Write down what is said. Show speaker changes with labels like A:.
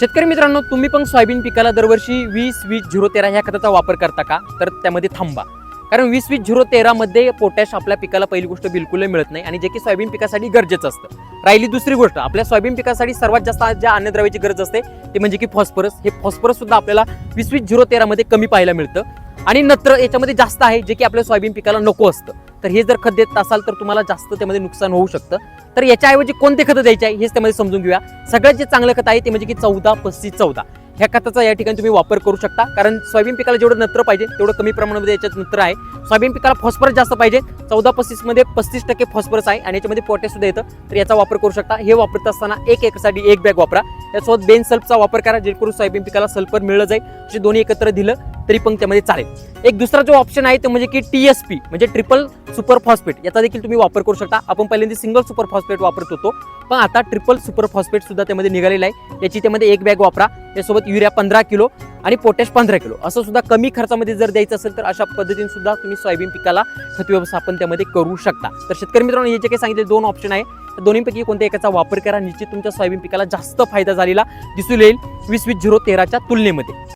A: शेतकरी मित्रांनो तुम्ही पण सोयाबीन पिकाला दरवर्षी वीस वीस झिरो तेरा ह्या खताचा वापर करता का? तर त्यामध्ये थांबा. कारण वीस वीस झिरो तेरामध्ये पोटॅश आपल्या पिकाला पहिली गोष्ट बिलकुल मिळत नाही आणि जे की सोयाबीन पिकासाठी गरजेचं असतं. राहिली दुसरी गोष्ट आपल्या सोयाबीन पिकासाठी सर्वात जास्त ज्या अन्नद्रव्याची गरज असते ते म्हणजे की फॉस्फरस. हे फॉस्फरस सुद्धा आपल्याला वीस वीस झिरो तेरामध्ये कमी पाहायला मिळतं. आणि नत्र याच्यामध्ये जास्त आहे जे की आपल्या सोयाबीन पिकाला नको असतं. तर हे जर खत देत असाल तर तुम्हाला जास्त त्यामध्ये नुकसान होऊ शकतं. तर याच्याऐवजी कोणते खतं द्यायचे आहे हेच त्यामध्ये समजून घेऊया. सगळ्यात जे चांगलं खत आहे ते म्हणजे की चौदा पस्तीस चौदा. ह्या खताचा या ठिकाणी तुम्ही वापर करू शकता. कारण सोयाबीन पिकाला जेवढं नत्र पाहिजे तेवढं कमी प्रमाणामध्ये याच्यात नत्र आहे. सोयाबीन पिकाला फॉस्फरस जास्त पाहिजे. चौदा पस्तीसमध्ये पस्तीस टक्के फॉस्फरस आहे आणि याच्यामध्ये पोटॅश सुद्धा येतं. तर याचा वापर करू शकता. हे वापरत असताना एक एकरसाठी एक बॅग वापरा. त्यासोबत बेन सल्फचा वापर करा जेणेकरून सोयाबीन पिकाला सल्फर मिळलं जाईल. असे दोन्ही एकत्र दिलं तरी पण त्यामध्ये चालेल. एक दुसरा जो ऑप्शन आहे तो म्हणजे की टी एस पी म्हणजे ट्रिपल सुपर फॉस्फेट याचा देखील तुम्ही वापर करू शकता. आपण पहिल्यांदा सिंगल सुपर फॉस्फेट वापरत होतो. पण आता ट्रिपल सुपर फॉस्फेट सुद्धा त्यामध्ये निघालेला आहे. याची त्यामध्ये एक बॅग वापरा. त्यासोबत युरिया पंधरा किलो आणि पोटॅश पंधरा किलो. असं सुद्धा कमी खर्चामध्ये जर द्यायचं असेल तर अशा पद्धतीने सुद्धा तुम्ही सोयाबीन पिकाला खत व्यवस्थापन त्यामध्ये करू शकता. तर शेतकरी मित्रांनो हे जे काही सांगितले दोन ऑप्शन आहे दोन्हीपैकी कोणत्या एकाचा वापर करा. निश्चित तुमच्या सोयाबीन पिकाला जास्त फायदा झालेला दिसून येईल. वीस वीस झिरो तेराच्या तुलनेमध्ये.